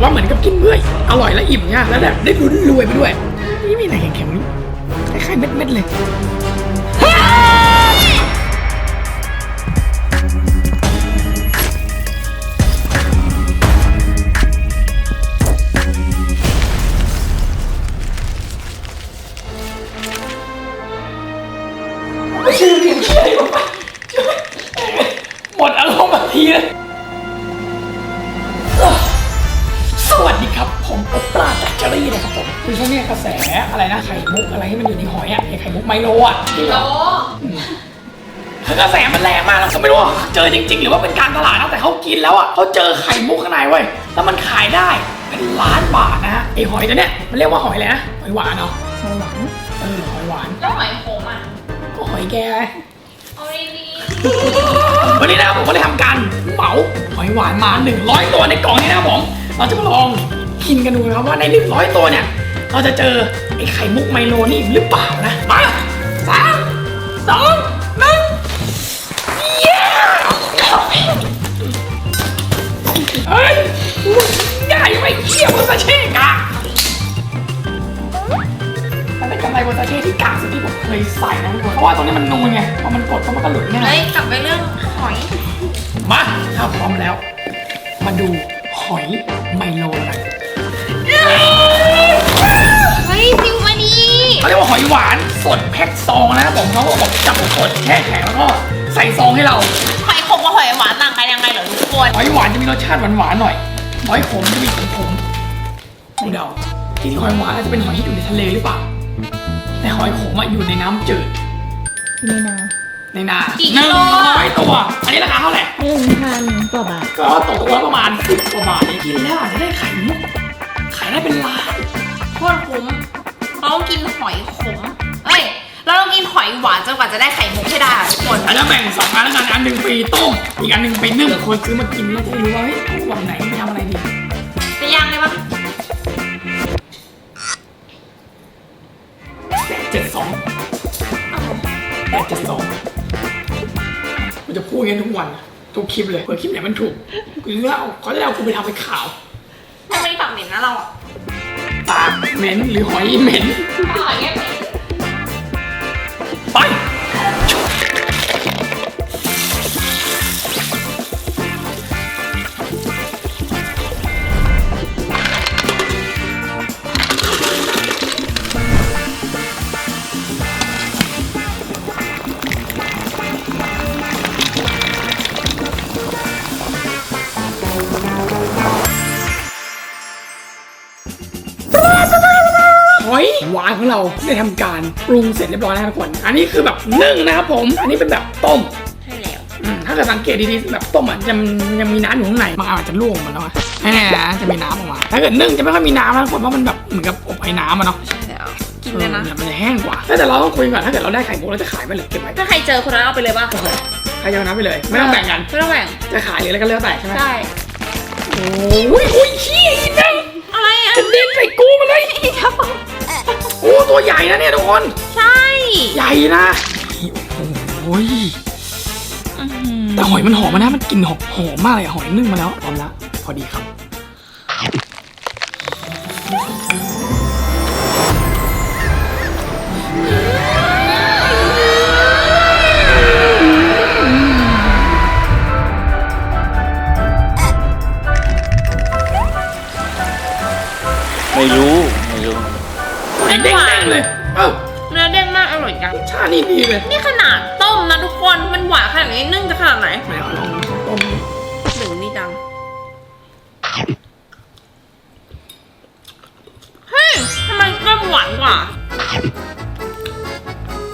ว่าเหมือนกับกินเมื่อยอร่อยและอิ่มเนี่ยแล้วแบบได้ลุ้นรวยไปด้วย นี่มีอะไรแข็งๆนี่คล้ายๆเม็ดๆเลยไม่ชื่อเรียนชื่ออะไรวหมดอารมณ์แบบทีเลย ดีครับผมโอปราจากเจอรี่นะครับผมคือช่วงนี้กระแสอะไรนะไข่มุกอะไรที่มันอยู่ในหอยอะไอ้ไข่มุกไมโลอะที่เราคือกระแสมันแรงมากแล้วก็ไม่รู้ว่าเจอจริง ๆ หรือว่าเป็นการตลาดนะแต่เขากินแล้วอะเขาเจอไข่มุกข้างในเว้ยแล้วมันขายได้เป็นล้านบาทนะฮะไอ้หอยตัวเนี้ยมันเรียกว่าหอยอะไรนะหอยหวานเนาะหอยหวานเออหอยหวานแล้วหอยโขมอะก็หอยแกไงเอาดีดีวันนี้นะครับผมก็เลยทำการเหมาหอยหวานมา 100 ตัวในกล่องนี้นะครับผม เราจะมาลอง กินกันดูนะครับว่าใน100ตัวเนี่ยเราจะเจอไอ้ไข่มุกไมโลนี่หรือเปล่านะมาสามสองหนึ่งเย้เฮ้ยใหญ่ไปเขี้ยวซาเช่กะมันเป็นกำไรบนซาเช่ที่กากสุดที่ผมเคยใส่นะทุกคนเพราะว่าตรงนี้มันนูนไงพอมันกดก็มันก็หลุดง่ายเฮ้ยกลับไปเรื่องหอยมาถ้าพร้อมแล้ว มาดูหอยไมโลกัน เฮ้ยซิวมาดีเขาเรียกว่าหอยหวานสดแพ็คซองนะครับผมเขาบอกจับสดแช่แข็งแล้วก็ใส่ซองให้เรา หอยขมกับหอยหวานต่างกันยังไงเหรอทุกคนหอยหวานจะมีรสชาติหวานๆหน่อยหอยขมจะมีขมขมๆดูเดาที่หอยหวานอาจจะเป็นหอยที่อยู่ในทะเลหรือเปล่าแต่หอยขมอะอยู่ในน้ำจืดนี่นะในนาหนึ่งร้อยตัว อันนี้ราคาเท่าไหร่หนึ่งพันกว่าบาทก็ตกตัวประมาณสิบกว่าบาทกินแล้วอาจจะได้ไข่มุก ได้เป็นล้านโคตรคุ้มเราต้องกินหอยขมเอ้ย เราต้องกินหอยหวานจนกว่าจะได้ไข่มุกให้ได้อะทุกคนอาจจะแบ่งสองอันแล้วกันอันหนึ่งไปต้มอีกอันหนึ่งไปนึ่งคนซื้อมากินแล้วจะได้รู้ว่าเฮ้ยเอาวันไหนไปทำอะไรดีจะย่างได้ปะเจ็ดสองแปดเจ็ดสองมันจะพูดอย่างนี้ทุกวัน ทุกคลิปเลยเผื่อคลิปไหนมันถูกกูจะเอาเขาจะเอากูไปทำเป็นข่าว ทำไมปากเหม็นนะเราอะ ปากเหม็นหรือหอยเหม็นปากแค่เหม็ ได้ทำการปรุงเสร็จเรียบร้อยแล้วทุกคน อันนี้คือแบบนึ่งนะครับผม อันนี้เป็นแบบต้มใช่แล้วอืมถ้าเกิดสังเกตดีๆแบบต้มอะจะยังมีน้ำอยู่ข้างในมันอาจจะล่วงออกมาแล้วอะแน่ๆนะจะมีน้ำออกมา ถ้าเกิดนึ่งจะไม่ค่อยมีน้ำนะทุกคนเพราะมันแบบเหมือนกับอบไอ้น้ำอะเนาะใช่แล้วกินเลยนะออมันจะแห้งกว่าแต่เราต้องคุยก่อนถ้าเกิดเราได้ไข่มุกเราจะขายไหมหรือเก็บไว้ถ้าใครเจอคนนั้นเอาไปเลยป่ะโอเคใครจะเอาน้ำไปเลย ไม่ต้องแบ่งกันไม่ต้องแบ่งจะขายหรืออะไรก็แล้วแต่ใช่ไหมใช่โอ้ยโอ้ยชี้อีก ใหญ่นะเนี่ยทุกคน ใช่ ใหญ่นะโอ้ยแต่หอยมันหอมมานะ มันกลิ่นหอมหอมมากเลยอะหอยนึ่งมาแล้วพร้อมแล้วพอดีครับไม่รู้ ไม่รู้หอยเด้งๆเลย เอ้าเนื้อเด้งมากอร่อยจังชาตินี่ดีเลยนี่ขนาดต้มนะทุกคนมันหวานขนาดนี้นึ่งจะขนาดไหนไหนเอาลองต้มหนึ่งนี่จังเฮ้ยทำไมต้มหวานกว่า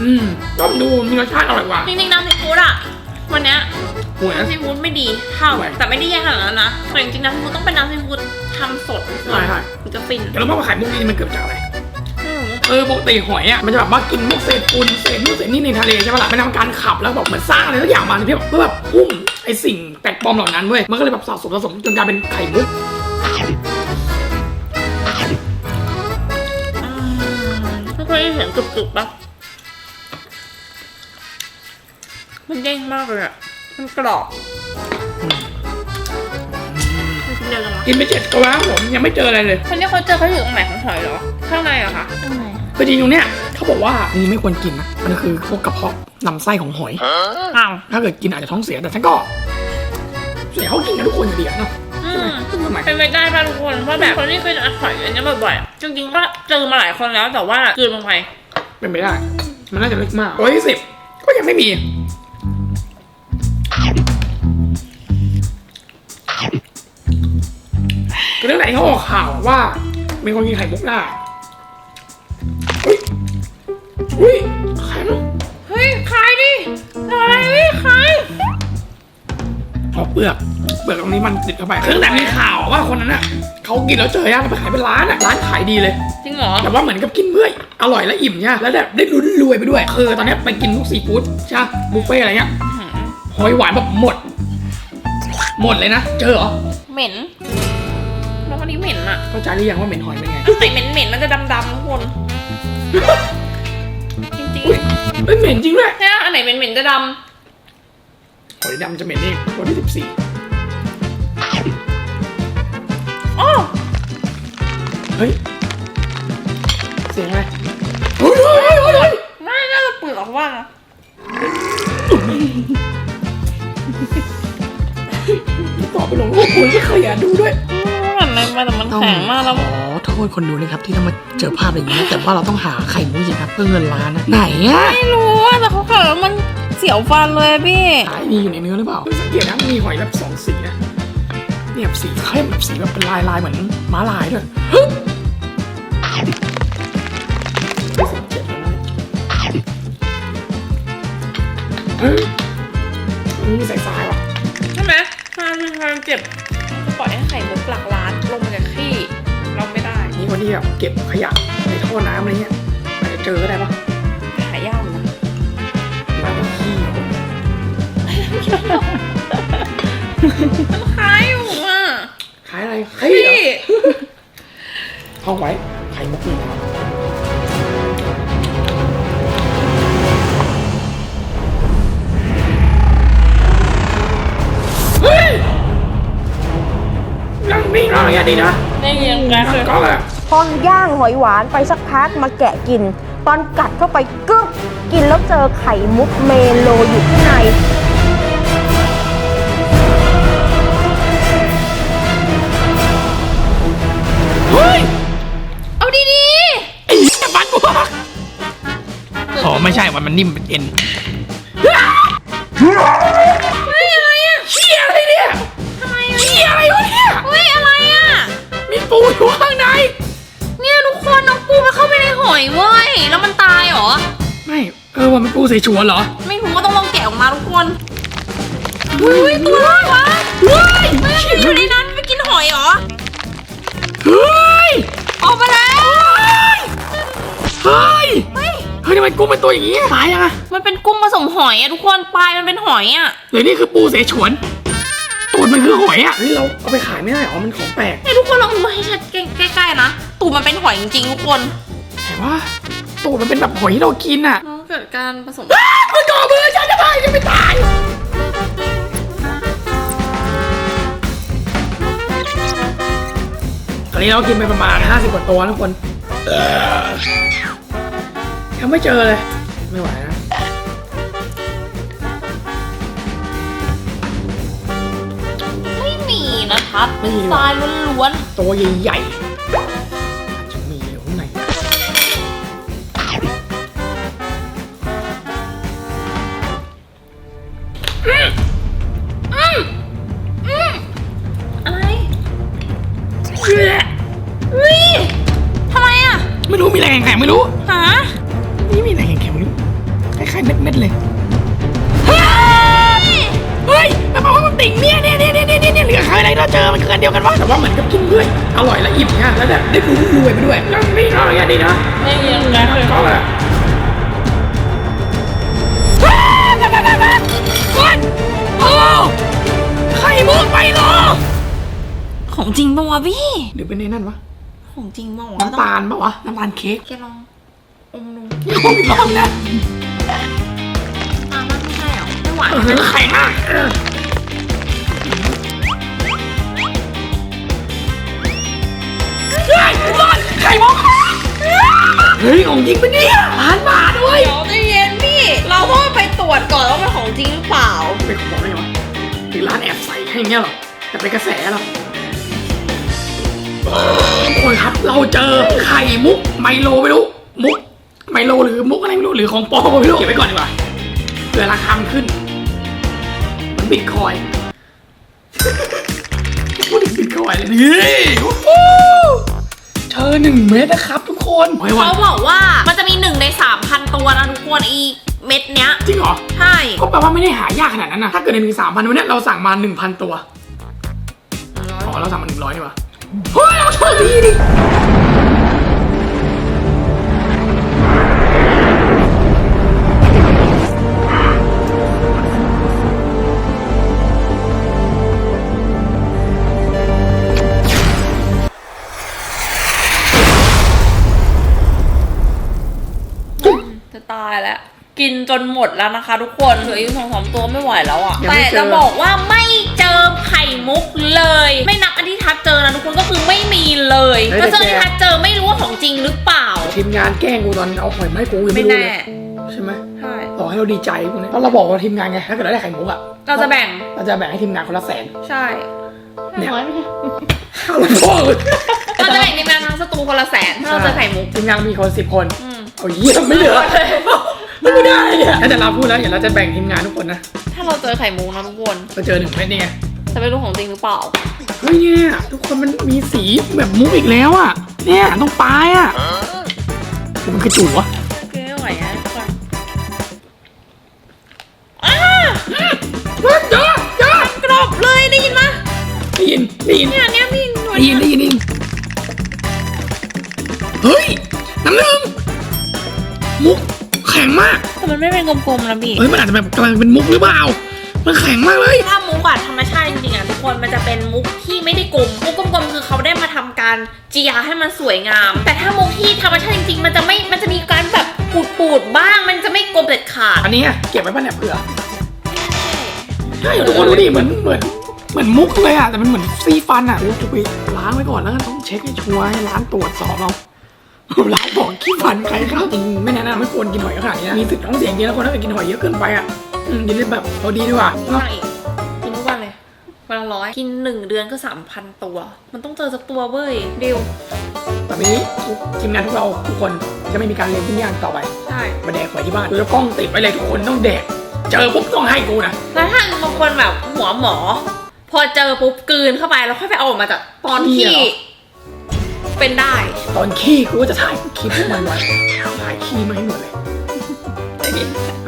อืมต้มดูมีรสชาติอร่อยกว่าจริงๆน้ำซีฟู้ดอะวันเนี้ยหวยนะน้ำซีฟู้ดไม่ดีเท่าทำไมแต่ไม่ได้แย่ขนาดนั้นนะแต่จริงๆน้ำซีฟู้ดต้องเป็นน้ำซีฟู้ดทำสดใช่ใช่ถึงจะฟินเดี๋ยวเราบอกว่าไข่มุกนี่มันเกิดจากอะไรอืม เออปกติหอยอะมันจะแบบว่ากินพวกเศษปูนเศษนู่นเศษนี่ในทะเลใช่ปะล่ะมันทำการขับแล้วแบบเหมือนสร้างอะไรสักอย่างมาเพื่อแบบเพื่อแบบพุ่งไอสิ่งแปลกปลอมเหล่านั้นเว้ยมันก็เลยแบบสะสมสะสมจนกลายเป็นไข่มุกไม่เคยเห็นกรึบๆปะมันเด้งมากเลยอะมันกรอบมันชิ้นเดียวจังวะกินไปเจ็ดตัวครับผมยังไม่เจออะไรเลย คนที่เขาเจอเขาอยู่ตรงไหนของหอยเหรอ ข้างในเหรอคะข้างใน คือจริงๆตรงเนี้ยเขาบอกว่านี่ไม่ควรกินนะมันคือพวกกระเพาะลำไส้ของหอยอ้าวถ้าเกิดกินอาจจะท้องเสียแต่ฉันก็เสียเขากินกันทุกคนอยู่ดีอะเนาะอืใช่ไหมมซึ่งทำไมเป็นไปได้ป่ะทุกคนเพราะแบบคนที่เคยหอยอันนี้บ่อยๆอะจริงๆก็เจอมาหลายคนแล้วแต่ว่ากลืนลงไปเป็นไปได้ มันน่าจะลึกมากร้อยยี่สิบก็ยังไม่มีคือเรื่องไหนเขาออกข่าวว่ามีคนกินไข่มุกได้ อุ้ยอุ้ยแข็งเฮ้ยขายดิอะไรดิขายออกเปลือก เปลือกตรงนี้มันติดเข้าไปคือแต่มีข่าวว่าคนนั้นน่ะเขากินแล้วเจอย่างไปขายเป็นร้านอะร้านขายดีเลย จริงเหรอ แต่ว่าเหมือนกับกินเพื่ออร่อยและอิ่มเนี่ยแล้วแบบได้ลุ้นรวยไปด้วย คือตอนเนี้ยไปกินพวกซีฟู้ดใช่ปะบุฟเฟ่ต์อะไรเงี้ยหืมหอยหวานแบบหมด หมดเลยนะ เจอเหรอ เหม็น แล้ววันนี้เหม็นอะเข้าใจหรือยังว่าเหม็นหอยเป็นไงไข่เหม็นเหม็นๆมันจะดำๆทุกคน จริงอุ้ยเอ้ยเหม็นจริงด้วยๆเนี่ยอันไหนเหม็นๆจะดหอยดำจะเหม็นนี่วันที่สิบสี่ำอ๋อเฮ้ย เสียงอะไรเฮ้ยเฮ้ยเฮ้ยเฮ้ยไม่น่าจะเปลือกว่านะตอบไปลงรูปคุณไม่เคยอยากดูด้วยเหมือนอะไรมาแต่มันแข็งมากแล้วขอ โทษคนดูนะครับที่ต้องมาเจอภาพอย่างนี้แต่ว่าเราต้องหาไข่มุกจริงครับเพื่อเงินล้านนะไหนอะไม่รู้อะแต่เขาขายแล้วมันเสียวฟันเลยอะพี่ขายมีอยู่ในเนื้อหรือเปล่าสังเกตนะมันมีหอยแบบสองสีนะเนี่ยแบบสีเข้มแบบสีแบบเป็นลายลายเหมือนม้าลายด้วยฮึบไม่สังเกตเลยนะเฮ้ยมันมีสายสายว่ะ ใช่ไหมถ้าถ้าเจ็บปล่อยให้ไข่มุกหลักล้าน นี่คนที่แบบเก็บขยะในท่อน้ำอะไรเงี้ยอาจจะเจอก็ได้ปะหายากนะมาเป็นขี้มันคล้ายอยู่อะขายอะไรเฮ้ยพี่ท่องไว้ไข่มุกนี่นะครับเฮ้ย ยังมีรอยดีนะได้ยินกันเลยก็เลยพอย่างหอยหวานไปสักพักมาแกะกิน ตอนกัดเข้าไปกึ๊บกินแล้วเจอไข่มุกเมโลอยู่ข้างใน เฮ้ยเอาดีไอ้เหี้ยฟันกูหักอ๋อไม่ใช่วันมันนิ่มเป็นเอ็น เออว่ามันปูเสฉวนเหรอ ไม่รู้ว่าต้องลองแกะออกมาทุกคนเฮ้ยตัวอะไรวะเฮ้ยเฮ้ยมันอยู่ในนั้นไปกินหอยเหรอ เฮ้ย ออกมาแล้วเฮ้ย เฮ้ยทำไมกุ้งเป็นตัวอย่างนี้ตายยังอะมันเป็นกุ้งผสมหอยอะทุกคนปลายมันเป็นหอยอะหรือนี่คือปูเสฉวนตูดมันคือหอยอะเฮ้ยเราเอาไปขายไม่ได้หรอ มันของแปลกเนี่ยทุกคนลองดูให้ชัดใกล้ๆนะ ตูดมันเป็นหอยจริงๆทุกคน แต่ว่าตูดมันเป็นแบบหอยที่เรากินอะน้อง เกิดการผสมอ้ามันก่อมือฉันจะไปจะไม่ตาย ตอนนี้เรากินไปประมาณ 50 กว่าตัวนะทุกคนเอ่อยังไม่เจอเลย ไม่ไหวนะ ไม่มีนะคะไม่มีทรายล้วนตัวใหญ่ๆ วิทำไมอะไม่รู้มีอะไรแข็งๆไม่รู้ หานี่มีอะไรแข็งๆไม่รู้ คล้ายๆเม็ดๆเลย เฮ้ยเฮ้ยมันบอกว่ามันติ่งเนี่ยเนี่ยเนี่ยเนี่ยเนี่ยเนี่ยเหลือใครอะไรเราเจอ มันคืออันเดียวกันวะแต่ว่าเหมือนกับกินเพื่อยอร่อยและอิ่มเนี่ยแล้วแบบได้รู้รวยไปด้วยยังไม่รอยดีนะไม่มีอะไรเลยก็เลยโอ้ ของจริงปะวะพี่ หรือเป็นในนั่นวะ ของจริงปะวะน้ำตาลปะวะ น้ำตาลเค้กแกลองอมดูอย่าพูดอีนะน้ำมานไม่ใช่หรอไม่หวานไข่มากไข่มอกเฮ้ย ของจริงปะเนี่ยล้านบาทด้วยเดี๋ยวใจเย็นพี่ เราต้องไปตรวจก่อนว่ามันของจริงหรือเปล่าเป็นขอได้ไหมหรือร้านแอบใส่ให้เงี้ยหรอแต่เป็นกระแสหรอ ทุกคนครับเราเจอไข่มุกไมโลไม่รู้ มุกไมโลหรือมุกอะไรไม่รู้หรือของปลอมไม่รู้เก็บไว้ก่อนดีกว่าเผื่อราคามันขึ้นเหมันบิตคอยน์พูดถึงบิตคอยน์เลยนี่โอ้โหเจอหนึ่งเม็ดนะครับทุกคนไม่ว่าเขาบอกว่ามันจะมีหนึ่งในสามพันตัวนะทุกคนอีเม็ดเนี้ยจริงเหรอ ใช่ ก็แปลว่าไม่ได้หายากขนาดนั้นนะถ้าเกิดในหนึ่งสามพันวันเนี้ยเราสั่งมาหนึ่งพันตัวอ๋อเราสั่งมาหนึ่งร้อยดีกว่า เฮ้ยเราโชคดีดิจะตายแล้ว กินจนหมดแล้วนะคะ ทุกคนเหลืออีกสองสามตัวไม่ไหวแล้วอะแต่จะบอกว่าไม่เจอไข่มุกเลย ไม่นับอันที่ทัดเจอนะทุกคนก็คือไม่มีเลยก็ซึ่งอันที่ทัดเจอไม่รู้ว่าของจริงหรือเปล่า ทีมงานแกล้งกูตอนเอาหอยไมาให้กูยังไม่ไม่รู้แน่เลยใช่ไหมใช่รอให้เราดีใจพวกนี้แล้วเราบอกว่าทีมงานไงถ้าเกิดเราได้ไข่มุกอะเราจะแบ่งเราจะแบ่งให้ทีมงานคนละแสนใช่เนี่ยน้อยไหมคะข้าวพ่อเลยเราจะแบ่งในแมวทั้งสตูคนละแสนถ้าเราเจอไข่มุกทีมงานมีคนสิบคนอืมเอาเยี่ยมไม่เหลือ ไม่ได้เนี่ยถ้าแต่เราพูดแล้วเดี๋ยวเราจะแบ่งทีมงานทุกคนนะถ้าเราเจอไข่มุกนะทุกคนเราเจอหนึ่งเม็ดนี่ไงจะไม่รู้ของจริงหรือเปล่าเฮ้ยเนี่ยทุกคนมันมีสีแบบมุกอีกแล้วอะ เนี่ยต้องปลายอะมันคือจู่อะโอเคไม่ไหวนะทุกคนเฮ้ยเจอเจอกรอบเลยได้ยินไหมได้ยินได้ยินเนี่ยเนี่ยพี่หนวดได้ยินได้ยินได้ยินเฮ้ยน้ำหนึ่งมุกแข็งมาก แต่มันไม่เป็นกลมๆนะพี่เฮ้ยมันอาจจะแบบกำลังเป็นมุกหรือเปล่า มันแข็งมากเลย ถ้ามุกอะธรรมชาติจริงๆอะทุกคนมันจะเป็นมุกที่ไม่ได้กลมมุกกลมๆคือเขาได้มาทำการเจียให้มันสวยงาม แต่ถ้ามุกที่ธรรมชาติจริงๆมันจะไม่มันจะมีการแบบปูดๆบ้าง มันจะไม่กลมเด็ดขาดอันนี้อะเก็บไว้ป่ะเนี่ยเผื่อใช่ทุกคนดูดิเหมือนเหมือนเหมือนมุกเลยอะแต่มันเหมือนซีฟันอะโอ้จะไปล้างไว้ก่อนแล้วกันต้องเช็คให้ชัวร์ให้ร้านตรวจสอบเอา ร้านบอกขี้ฟันใครเข้าจริงไม่แนะนำไม่ควรกินหอยขนาดนี้นะมีสิทธิ์ท้องเสียจริงแล้วคนถ้าเกิดกินหอยเยอะเกินไปอะอืมกินได้แบบพอดีดีกว่าเนอะสั่งอีกกินทุกวันเลยวันละร้อยกินหนึ่งเดือนก็สามพันตัว มันต้องเจอสักตัวเว้ยดิวแต่นี้ทีมงานทุกเราทุกคนจะไม่มีการเรียนปิ้งย่างต่อไปใช่มาแดกหอยที่บ้านแล้วกล้องติดไว้เลยทุกคนต้องแดกเจอปุ๊บต้องให้กูนะแล้วถ้าบางคนแบบหัวหมอ พอเจอปุ๊บกลืนเข้าไปแล้วค่อยไปเอาออกมาจากตอนที่ เป็นได้ ตอนขี้กูก็จะถ่ายคลิปพวกมันไว้ถ่ายขี้มาให้หมดเลย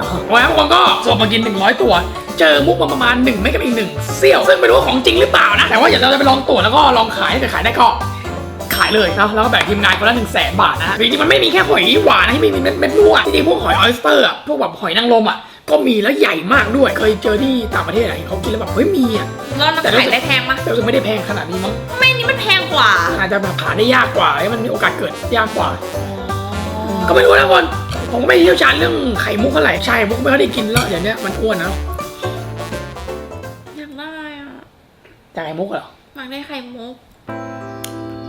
อ๋อแล้วคนก็ส่งมากิน 100 ตัว เจอมุกมาประมาณ1ไม่กับอีกหนึ่งเซี่ยว ซึ่งไม่รู้ว่าของจริงหรือเปล่านะ แต่ว่าเดี๋ยวเราจะไปลองตรวจแล้วก็ลองขายถ้าเกิดขายได้ก็ขายเลยนะแล้วก็แบ่งทีมงานคนละหนึ่งแสนบาทนะฮะจริงๆมันไม่มีแค่หอยหวานนะที่มีเม็ดเม็ดนวดจริงๆพวกหอยออยสเตอร์อะพวกแบบหอยนางรมอะ ก็มีแล้วใหญ่มากด้วย เคยเจอที่ต่างประเทศอะเขากินแล้วแบบเฮ้ยมีอะแล้วเราขายได้แพงปะแต่รู้สึกไม่ได้แพงขนาดนี้มั้งไม่นี่มันแพงกว่าอาจจะแบบขายได้ยากกว่าให้มันมีโอกาสเกิดยากกว่า ก็ไม่รู้นะคนผมก็ไม่เชี่ยวชาญเรื่องไข่มุกเท่าไหร่ใช่มุกไม่ค่อยได้กินแล้วเดี๋ยวนี้มันอ้วนนะอยากได้อะจากไข่มุกเหรอ อยากได้ไข่มุก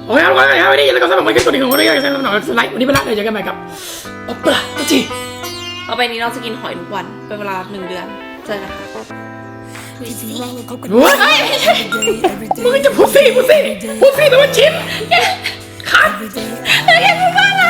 โอเคเอาไว้เอาไว้นี่แล้วก็สำหรับวันนี้ตัวนี้ของวันนี้ก็สำหรับสไลด์วันนี้ไปละเดี๋ยวเจอกันใหม่กับโอปราจี ต่อไปนี้เราจะกินหอยทุกวันเป็นเวลาหนึ่งเดือนเจอกันค่ะมึงจะพูดสิพูดสิพูดสิแต่ว่าชิมครับแล้วแกพูดว่าอะไร